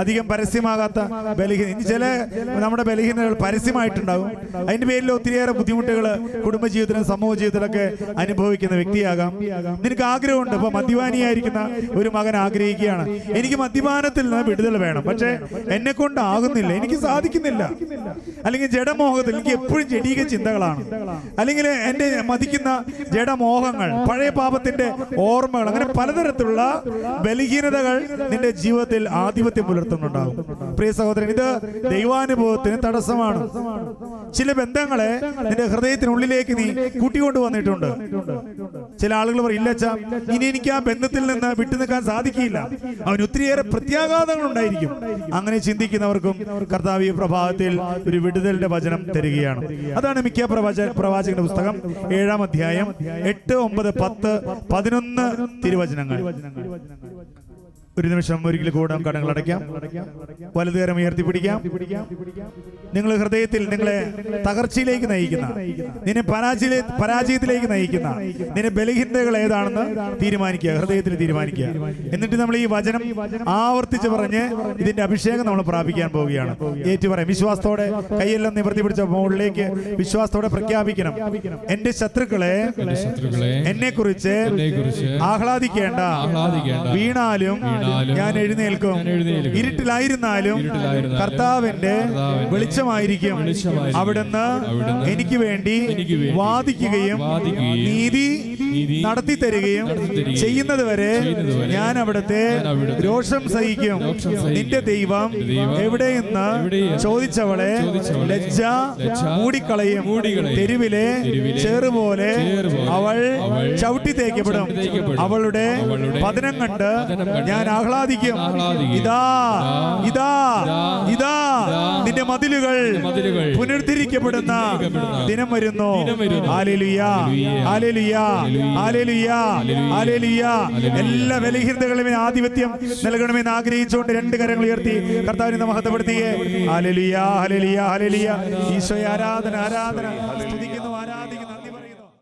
അധികം പരസ്യമാകാത്ത ബലഹീന ഇനി ചില നമ്മുടെ ബലഹീനതകൾ പരസ്യമായിട്ടുണ്ടാകും. അതിന്റെ പേരിൽ ഒത്തിരിയേറെ ബുദ്ധിമുട്ടുകൾ കുടുംബജീവിതത്തിലും സമൂഹ ജീവിതത്തിലൊക്കെ അനുഭവിക്കുന്ന വ്യക്തിയാകാം. നിനക്ക് ആഗ്രഹമുണ്ട് ഇപ്പൊ മദ്യപാനിയായിരിക്കുന്ന ഒരു മകൻ ആഗ്രഹിക്കുകയാണ്. എനിക്ക് മദ്യപാനത്തിൽ നിന്ന് വിടുതൽ വേണം. പക്ഷേ എന്നെ കൊണ്ടാകുന്നില്ല എനിക്ക് സാധിക്കുന്നില്ല. അല്ലെങ്കിൽ ജഡമോഹത്തിൽ എനിക്ക് എപ്പോഴും ജടീക ചിന്തകളാണ്. അല്ലെങ്കിൽ എന്റെ മതിക്കുന്ന ജഡമോഹങ്ങൾ പഴയ പാപത്തിന്റെ ഓർമ്മകൾ അങ്ങനെ പലതരത്തിലുള്ള ബലഹീനതകൾ നിന്റെ ജീവിതത്തിൽ ആധിപത്യം പുലർത്തുന്നുണ്ടാകും. പ്രിയ സഹോദരൻ ഇത് ദൈവാനുഭവത്തിന് തടസ്സമാണ്. ചില ബന്ധങ്ങളെ നിന്റെ ഹൃദയത്തിനുള്ളിലേക്ക് നീ കൂട്ടിക്കൊണ്ടു വന്നിട്ടുണ്ട് ചില ആളുകൾ പറയില്ലച്ച ഇനി എനിക്ക് ആ ബന്ധത്തിൽ നിന്ന് വിട്ടുനിൽക്കാൻ സാധിക്കില്ല. അവന് ഒത്തിരിയേറെ പ്രത്യാഘാതങ്ങൾ ഉണ്ടായിരിക്കും. അങ്ങനെ ചിന്തിക്കുന്നവർക്കും കർത്താവ് ഈ പ്രഭാതത്തിൽ ഒരു വിടുതലിന്റെ വചനം തരികയാണ്. അതാണ് മിക്ക പ്രവാചക പ്രവാചകന്റെ പുസ്തകം ഏഴാം അധ്യായം എട്ട് ഒമ്പത് പത്ത് പതിനൊന്ന് തിരുവചനങ്ങൾ. ഒരു നിമിഷം ഒരിക്കൽ കൂടെ കടങ്ങൾ അടയ്ക്കാം. ഉയർത്തി പിടിക്കാം നിങ്ങൾ ഹൃദയത്തിൽ നിങ്ങളെ തകർച്ചയിലേക്ക് നയിക്കുന്ന നിന്നെ പരാജയ പരാജയത്തിലേക്ക് നയിക്കുന്ന നിന്നെ ബലഹീനതകൾ ഏതാണെന്ന് തീരുമാനിക്കുക ഹൃദയത്തിൽ തീരുമാനിക്കുക. എന്നിട്ട് നമ്മൾ ഈ വചനം ആവർത്തിച്ച് പറഞ്ഞ് ഇതിന്റെ അഭിഷേകം നമ്മൾ പ്രാപിക്കാൻ പോവുകയാണ്. ഏറ്റു പറയാം വിശ്വാസത്തോടെ കൈയെല്ലാം നിവർത്തി പിടിച്ച മുകളിലേക്ക് വിശ്വാസത്തോടെ പ്രഖ്യാപിക്കണം. എന്റെ ശത്രുക്കളെ എന്നെ കുറിച്ച് ആഹ്ലാദിക്കേണ്ട വീണാലും ഞാൻ എഴുന്നേൽക്കും. ഇരുട്ടിലായിരുന്നാലും കർത്താവിന്റെ വെളിച്ചമായിരിക്കും. അവിടുന്ന് എനിക്ക് വേണ്ടി വാദിക്കുകയും നീതി നടത്തി തരികയും ചെയ്യുന്നത് വരെ ഞാൻ അവിടുത്തെ രോഷം സഹിക്കും. നിന്റെ ദൈവം എവിടെ എവിടെയെന്ന് എവിടെയെന്ന് ചോദിച്ചവളെ ലജ്ജ മൂടിക്കളയും. തെരുവിലെ ചേറുപോലെ അവൾ ചവിട്ടി തേക്കപ്പെടും. അവളുടെ പതനം കണ്ട് ഞാൻ ആഹ്ലാദിക്കും. ഇതാ ഇതാ, നിന്റെ മതിലുകൾ പുനരുദ്ധരിക്കപ്പെടുന്ന ദിനം വരുന്നു. എല്ലാ ബലഹീനതകളും ആധിപത്യം നൽകണമെന്ന് ആഗ്രഹിച്ചുകൊണ്ട് രണ്ട് കരങ്ങൾ ഉയർത്തി കർത്താവിനെ മഹത്വപ്പെടുത്തിയേ ഹാലേലുയ ഹലലിയ ഹലലിയ ഈശോയെ ആരാധന ആരാധന. സ്തുതിക്കുന്നു ആരാധന.